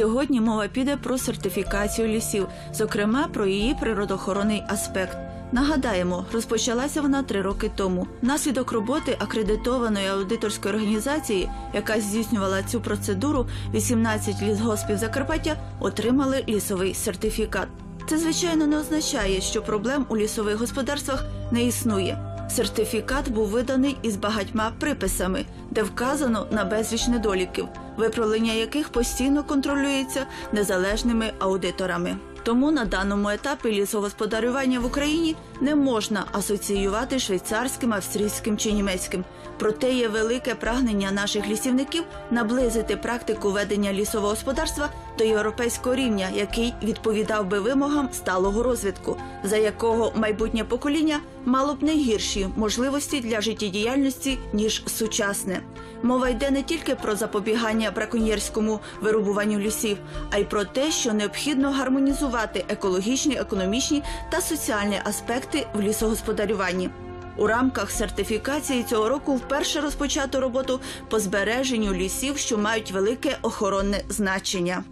Сьогодні мова піде про сертифікацію лісів, зокрема про її природоохоронний аспект. Нагадаємо, розпочалася вона три роки тому. Наслідок роботи акредитованої аудиторської організації, яка здійснювала цю процедуру, 18 лісгоспів Закарпаття отримали лісовий сертифікат. Це звичайно не означає, що проблем у лісових господарствах не існує. Сертифікат був виданий із багатьма приписами, де вказано на безліч недоліків, виправлення яких постійно контролюється незалежними аудиторами. Тому на даному етапі лісогосподарювання в Україні не можна асоціювати швейцарським, австрійським чи німецьким. Проте є велике прагнення наших лісівників наблизити практику ведення лісового господарства до європейського рівня, який відповідав би вимогам сталого розвитку, за якого майбутнє покоління мало б не гірші можливості для життєдіяльності ніж сучасне. Мова йде не тільки про запобігання браконьєрському вирубуванню лісів, а й про те, що необхідно гармонізувати екологічні, економічні та соціальні аспекти в лісогосподарюванні. У рамках сертифікації цього року вперше розпочато роботу по збереженню лісів, що мають велике охоронне значення.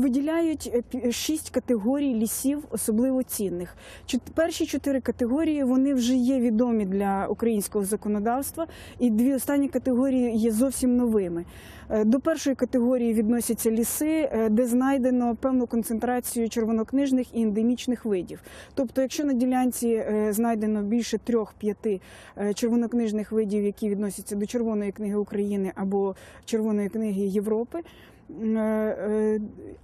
Виділяють е, шість категорій лісів особливо цінних. Перші чотири категорії вони вже є відомі для українського законодавства, і дві останні категорії є зовсім новими. Е, До першої категорії відносяться ліси, е, де знайдено певну концентрацію червонокнижних і ендемічних видів. Тобто, якщо на ділянці знайдено більше трьох-п'яти червонокнижних видів, які відносяться до Червоної книги України або Червоної книги Європи,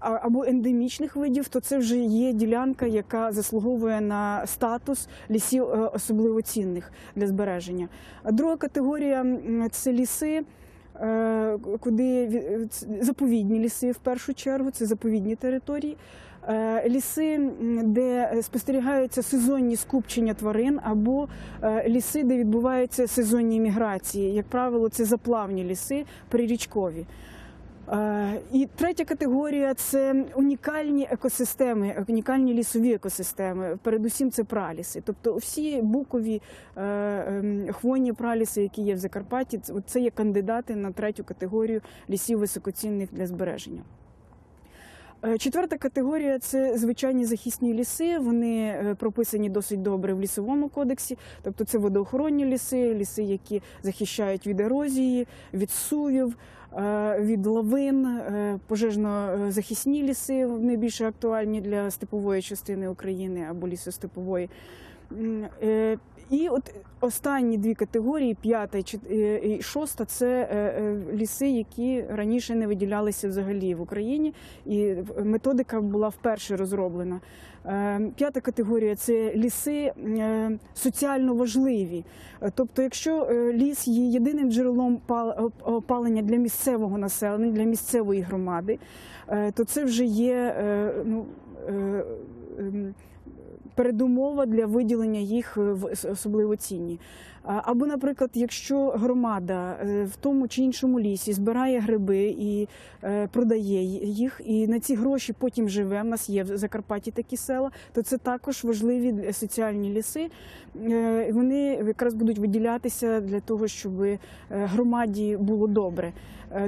або ендемічних видів, то це вже є ділянка, яка заслуговує на статус лісів е, особливо цінних для збереження. Друга категорія це ліси. е, Куди ві- заповідні ліси в першу чергу, це заповідні території, Е, ліси, де спостерігаються сезонні скупчення тварин, або е, ліси, де відбуваються сезонні міграції. Як правило, це заплавні ліси прирічкові. І третя категорія це унікальні екосистеми, унікальні лісові екосистеми. Передусім це праліси. Тобто всі букові е, ем, хвойні праліси, які є в Закарпатті, це є кандидати на третю категорію лісів високоцінних для збереження. Е, Четверта категорія це звичайні захисні ліси. Вони е, прописані досить добре в лісовому кодексі. Тобто це водоохоронні ліси, ліси, які захищають від ерозії, від сувів, е, від лавин, пожежно-захисні ліси найбільше актуальні для степової частини України або лісостепової. І от останні дві категорії, п'ята е, і шоста, це е, е, ліси, які раніше не виділялися взагалі в Україні, і методика була вперше розроблена. П'ята категорія це ліси соціально важливі. Тобто, якщо ліс є єдиним джерелом опалення для місцевого населення, для місцевої громади, то це вже є ну, ем, передумова для виділення їх е, в особливо цінні. Або, наприклад, якщо громада е, в тому чи іншому лісі збирає гриби і е, продає їх, і на ці гроші потім живе. У нас є в Закарпатті такі села, то це також важливі соціальні ліси. Вони якраз будуть виділятися для того, щоб громаді було добре.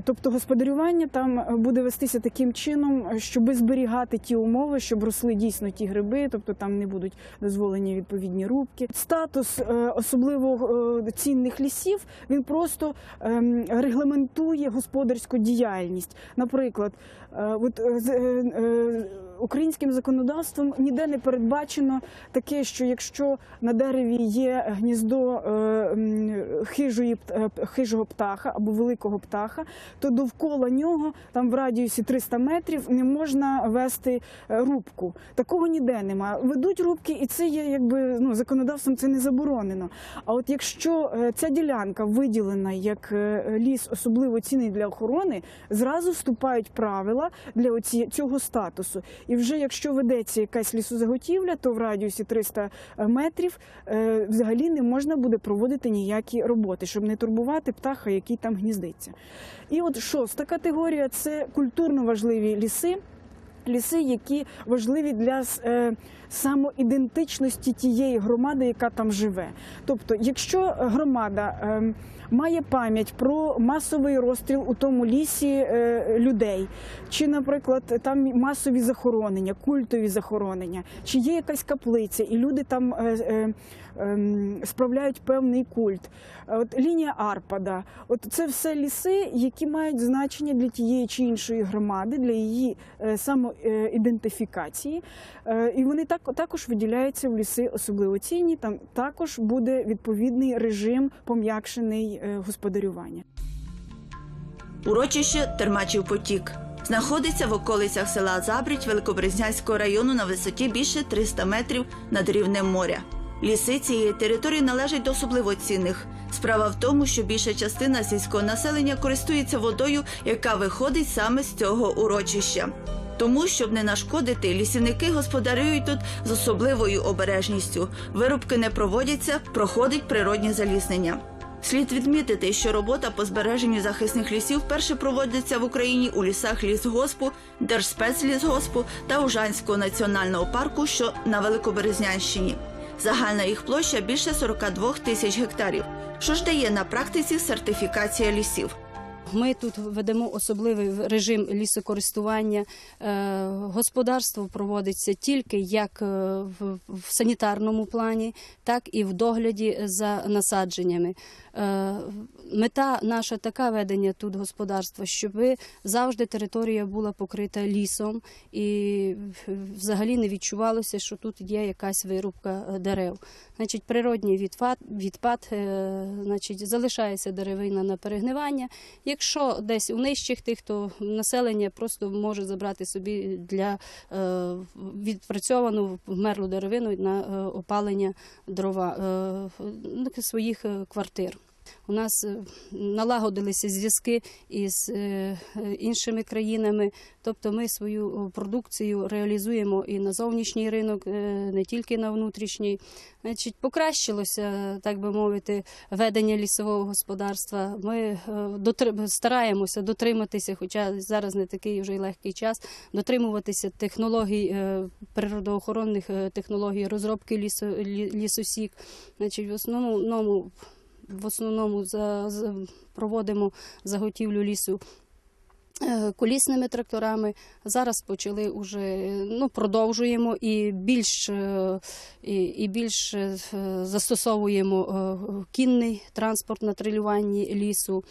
Тобто господарювання там буде вестися таким чином, щоб зберігати ті умови, щоб росли дійсно ті гриби, тобто там не будуть дозволені відповідні рубки. Статус е, особливо е, цінних лісів він просто ем, регламентує господарську діяльність. Наприклад, от е, з- е, е, українським законодавством ніде не передбачено таке, що якщо на дереві є гніздо е, хижої е, хижого птаха або великого птаха, то довкола нього, там в радіусі 300 метрів, не можна вести е, рубку. Такого ніде нема. Ведуть рубки, і це є якби ну законодавством це не заборонено. А от якщо е, ця ділянка виділена як е, ліс особливо цінний для охорони, зразу вступають правила для оці, цього статусу. І вже якщо ведеться якась лісозаготівля, то в радіусі 300 метрів е, взагалі не можна буде проводити ніякі роботи, щоб не турбувати птаха, який там гніздиться. І от шоста категорія це культурно важливі ліси. Ліси, які важливі для е, самоідентичності тієї громади, яка там живе. Тобто, якщо громада е, має пам'ять про масовий розстріл у тому лісі е, людей, чи, наприклад, там масові захоронення, культові захоронення, чи є якась каплиця, і люди там е, ем, справляють певний культ. От лінія Арпада, от це все ліси, які мають значення для тієї чи іншої громади, для її е, самоідентифікації. Е, І вони так також виділяються в ліси особливо цінні. Там також буде відповідний режим пом'якшений е, господарювання. Урочище Термачів потік. Знаходиться в околицях села Забрідь Великобрезнянського району на висоті більше 300 метрів над рівнем моря. Ліси цієї території належать до особливо цінних. Справа в тому, що більша частина сільського населення користується водою, яка виходить саме з цього урочища. Тому, щоб не нашкодити, лісівники господарюють тут з особливою обережністю. Вирубки не проводяться, проходить природнє заліснення. Слід відмітити, що робота по збереженню захисних лісів вперше проводиться в Україні у лісах лісгоспу, Держспецлісгоспу та Ужанського національного парку, що на Великоберезнянщині. Загальна їх площа більше 42 тисяч гектарів. Що ж дає на практиці сертифікація лісів? Ми тут ведемо особливий режим лісокористування. Е, Господарство проводиться тільки як е, в санітарному плані, так і в догляді за насадженнями. Е, Мета наша така ведення тут господарства, щоб завжди територія була покрита лісом і взагалі не відчувалося, що тут є якась вирубка дерев. Значить, природній відпад, відпад значить, залишається деревина на перегнивання. Якщо десь у нижчих тих, то населення просто може забрати собі для е, відпрацьовану вмерлу деревину на е, опалення дрова е, своїх квартир. У нас е, налагодилися зв'язки із е, е, іншими країнами, тобто ми свою продукцію реалізуємо і на зовнішній ринок, не тільки на внутрішній. Значить, покращилося, так би мовити, ведення лісового господарства. Ми стараємося дотриматися, хоча зараз не такий вже й легкий час, дотримуватися технологій природоохоронних технологій розробки лісо, лі- лісосік. Значить, в основному в основному за, за- проводимо заготівлю лісу е, колісними тракторами. Зараз почали уже, ну, продовжуємо і більш, е, і, і більш е, застосовуємо кінний транспорт на трилюванні лісу.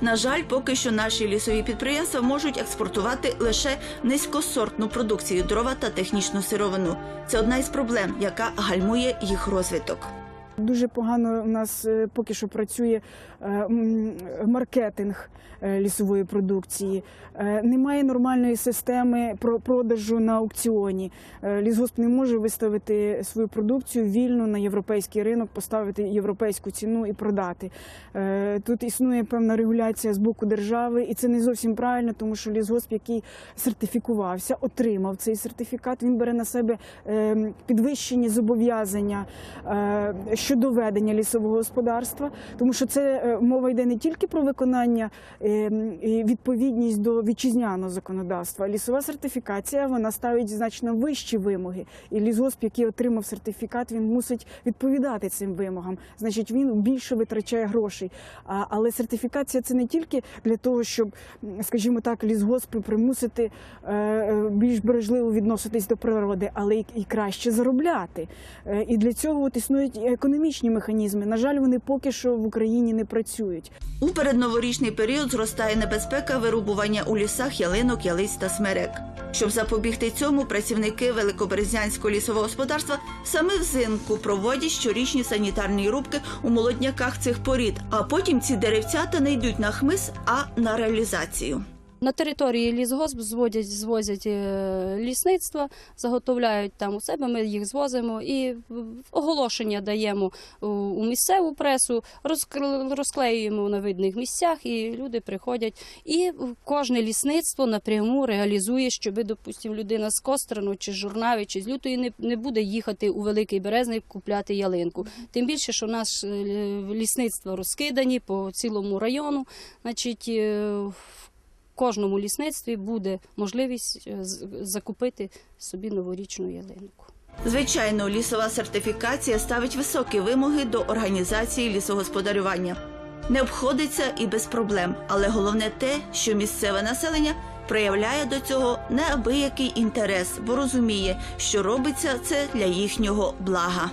На жаль, поки що наші лісові підприємства можуть експортувати лише низькосортну продукцію дрова та технічну сировину. Це одна із проблем, яка гальмує їх розвиток. Дуже погано у нас е, поки що працює маркетинг е, лісової продукції. Е, Немає нормальної системи про- продажу на аукціоні. Е, Лісгосп не може виставити свою продукцію вільно на європейський ринок, поставити європейську ціну і продати. Е, Тут існує певна регуляція з боку держави, і це не зовсім правильно, тому що лісгосп, який сертифікувався, отримав цей сертифікат. Він бере на себе е, підвищені зобов'язання е, щодо ведення лісового господарства, тому що це е, мова йде не тільки про виконання е, відповідність до вітчизняного законодавства. Лісова сертифікація вона ставить значно вищі вимоги. І лісгосп, який отримав сертифікат, він мусить відповідати цим вимогам. Значить, він більше витрачає грошей. Але сертифікація це не тільки для того, щоб, скажімо так, лісгоспи примусити е, е, більш бережливо відноситись до природи, але і, краще заробляти. І для цього існують економічні механізми. На жаль, вони поки що в Україні не працюють. У передноворічний період зростає небезпека вирубування у лісах ялинок, ялиць та смерек. Щоб запобігти цьому, працівники Великоберезнянського лісового господарства саме взимку проводять щорічні санітарні рубки у молодняках цих порід, а потім ці деревцята не йдуть на хмиз, а на реалізацію. На території лісгосп зводять, звозять е, лісництва, заготовляють там у себе. Ми їх звозимо і оголошення даємо у, місцеву пресу, розклеюємо на видних місцях, і люди приходять. І кожне лісництво напряму реалізує, щоби, допустимо, людина з Кострану чи з Журнави, чи з Лютої не, буде їхати у Великий Березник купляти ялинку. Тим більше, що наші лісництва розкидані по цілому району. Значить, е, кожному лісництві буде можливість е, закупити собі новорічну ялинку. Звичайно, лісова сертифікація ставить високі вимоги до організації лісогосподарювання. Не обходиться і без проблем, але головне те, що місцеве населення проявляє до цього неабиякий інтерес, бо розуміє, що робиться це для їхнього блага.